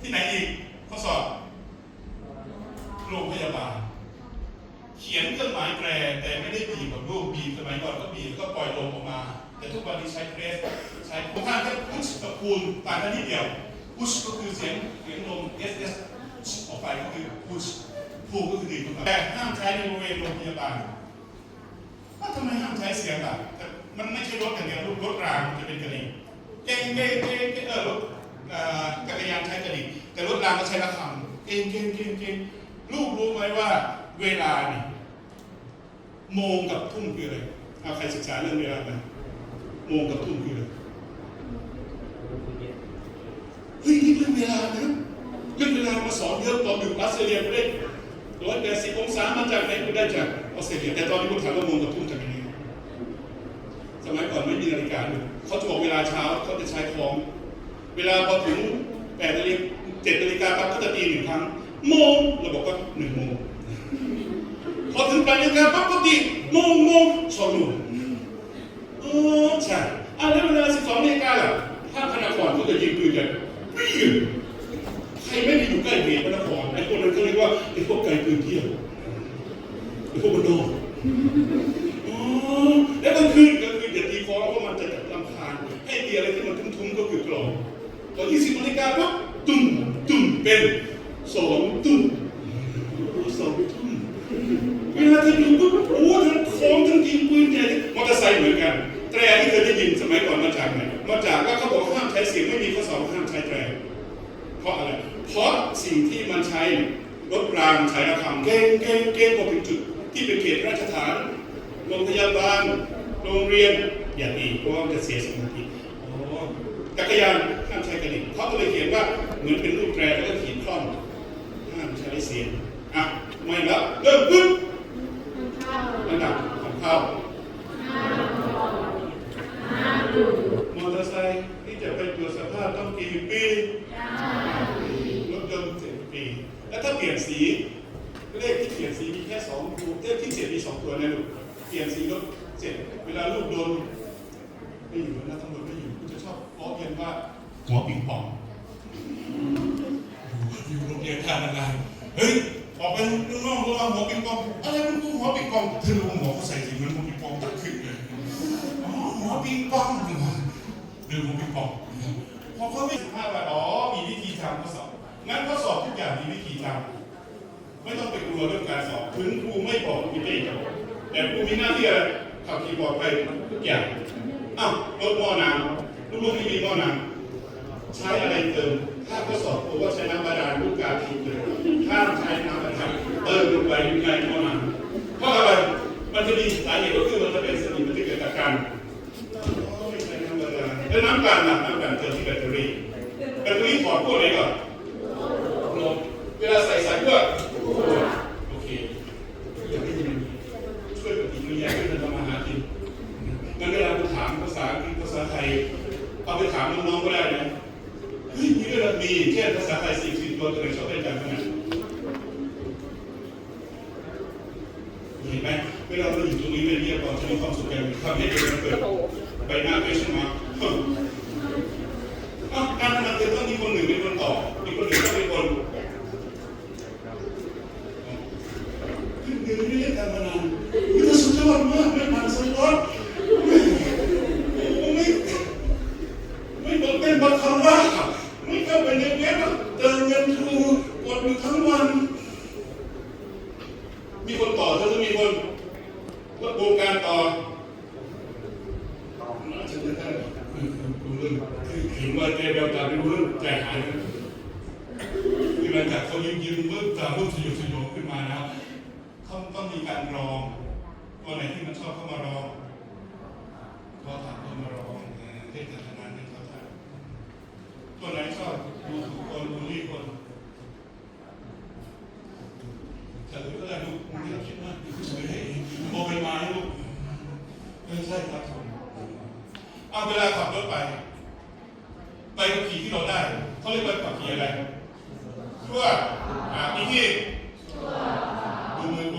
ที่ไหนอีกข้อสอบโรงพยาบาล เขียนเครื่องหมายแปรแต่ไม่ได้บีบแบบรูปบีบสมัยก่อนก็บีบก็ปล่อยลมออกมา แต่ทุกวันนี้ใช้เพรสใช้พวกท่านแค่พุชกับคูณต่างกันนิดเดียวพุชก็คือเสียงเสียงลม S S อสออกไปก็คือพุชพูก็คือดีดลงไปแต่ห้ามใช้ในบริเวณโรงพยาบาลอ้าทำไมห้ามใช้เสียงล่ะแต่มันไม่ใช่รถอย่างเดียวรถรางมันจะเป็นกระดิ่งเก่งเก่งเก่งเก่งเออรถางก็ใช้ระฆังเก่งเก่งเก่งเก่งลูกรู้ไหมว่าเวลานี่โมงกับทุ่มคืออะไรเอาใครศึกษาเรื่องเวลาไหมโมงกับทุ่มคืออะไรเฮ้ยนี่เรื่องเวลานะเรื่องเวลามาสอนเยอะตอนอยู่ออสเตรเลียก็ได้ร้อยแปดสิบองศามาจากไหนก็ได้จากออสเตรเลียแต่ตอนนี้ผมถามว่าโมงกับทุ่มจากไหนสมัยก่อนไม่มีนาฬิกาเลยเขาจะบอกเวลาเช้าเขาจะใช้คล้อง เวลาพอถึง แปดนาฬิกาเจ็ดนาฬิกาปั๊บก็จะตีหนึ่งครั้งโมงเราบอกว่าหนึ่งโมงพอถึงแปดนาฬิกาปั๊บก็ตีโมงโมงสองโมงอ๋อใช่อะแล้วเวลาสิบสองนาฬิกาล่ะถ้าพระนครเขาจะยิงปืนกันปิ้งใครไม่ได้อยู่ใกล้เหตุพระนครไอ้พวกนั้นเขาเรียกว่าไอ้พวกไกลปืนเที่ยวไอ้พวกมันนอกอ๋อแล้วกลางคืนกลางคืนอย่าตีฟ้องเพราะมันจะจับลำคาญให้ตีอะไรที่มันทุ่มๆก็คือกลอง พอยี่สิบนาฬิกาปั๊บตุ้มตุ้มเป็นสองตุ้มสองตุ้มเวลาจะดูปุ๊บโอ้ทั้งของทั้งยิงปืนใหญ่มอเตอร์ไซค์เหมือนกัน แตรที่เคยได้ยินสมัยก่อนมาจากไหนมาจากว่าเขาบอกห้ามใช้เสียงไม่มีข้อสอบห้ามใช้แตรเพราะอะไร เพราะสิ่งที่มันใช้รถรางใช้ระฆังเก่งเก่งเก่งพอถึงจุด ที่เป็นเขตราชฐานโรงพยาบาลโรงเรียนอย่าตีเพราะว่ามันจะเสียสมาธิ จักรยานห้ามใช้กระดิ่งเขาก็เลยเขียนว่าเหมือนเป็นรูปแตรแล้วก็เขียนคล่อมห้ามใช้เสียงอะไม่แล้วเริ่มปึ๊บระดับของเขามอเตอร์ไซค์ที่จะไปตรวจสภาพต้องกี่ปีรถยนต์เจ็ดปี แล้วถ้าเปลี่ยนสี เลขที่เปลี่ยนสีมีแค่สองตัวเลขที่เจ็ดมีสองตัวนะลูกเปลี่ยนสีรถเจ็ดเวลาลูกโดนไม่อยู่นะตำรวจไม่ ว่าหัวปิงปองอยู่โรงเรียนท่านาเฮ้ยออกไปข้างนอกระวังหัวปิงปองอะไรมันกูหัวปิงปองเธอรู้หัวเขาใส่สีเหมือนหัวปิงปองตัดขึ้นเลยอ๋อหัวปิงปองดูหัวปิงปองพอเขาไม่สัมภาษณ์ว่าอ๋อมีวิธีทำข้อสอบงั้นข้อสอบทุกอย่างมีวิธีทำไม่ต้องไปกลัวเรื่องการสอบถึงครูไม่บอกครูไม่จะบอกแต่ครูมีหน้าที่อะไรขับขี่ปลอดภัยทุกอย่างอ้าวรถมอน้ำ ลูกๆไม่มีหม้อน้ำใช้อะไรเติม ถ้าข้อสอบตัวว่าใช้น้ำบาดาลลูกกาทิ้งเลยถ้าใช้น้ำบาดาลเติมลงไปในหม้อน้ำเพราะอะไรมันจะมีสาเหตุก็คือมันจะเป็นสนิมมันจะเกิดอาการไม่ใช้น้ำบาดาลแล้วน้ำกันล่ะน้ำกันเติมที่แบตเตอรี่แบตเตอรี่ถอดพวกไหนก่อนลบเวลาใส่สายพวกโอเคอยากให้ยินช่วยปฏิกิริยาให้มันทำมาหากินงั้นเวลาไปถามภาษาอังกฤษภาษาไทยเอา ไปถามน้องๆก็ได้นะเฮ้ยมีด้วยเหรอมีเช่นภาษาไทยสี่สิบตัวตัวไหนชอบเล่นกังขนาดเห็นไหมเวลาเราอยู่ตรงนี้ไม่เรียบร้อยจะมีความสุขกันทำให้เด็กมันเกิดใบหน้าไปใช่ไหมอ้าวการทำงานคือต้องมีคนหนึ่งเป็นคนตอบมีคนหนึ่งต้องเป็นคนขึ้นเงินไม่ได้การมานานวิธีสุดยอดมากไม่ผ่านสุดยอดโอ้ไม่ ไม่ต้องเป็นบัตรคำว่าไม่เข้าไปในเว็บเติมเงินทูกดอยู่ทั้งวัน มีคนต่อถ้าจะมีคนรับวงการต่อน่าจะได้คือคือ เรื่องคือเห็นว่าแกแบบตาเป็นเรื่องใจหายนะคือหลังจากเขายิ้มยิ้มเมื่อตาเริ่อสยดสยองขึ้นมานะเขาต้องมีการรองตัวไหนที่มันชอบเข้ามารองเขาถามเข้ามารองเทศนานั้นให้เขาถามตัวไหนชอบดูถูกคนบูลลี่คน ลาขับรถไปไปกับขี่ที่เราได้เขาเรียกว่าขับขี่อะไรชั่วอ่าอีกที่ดูมือก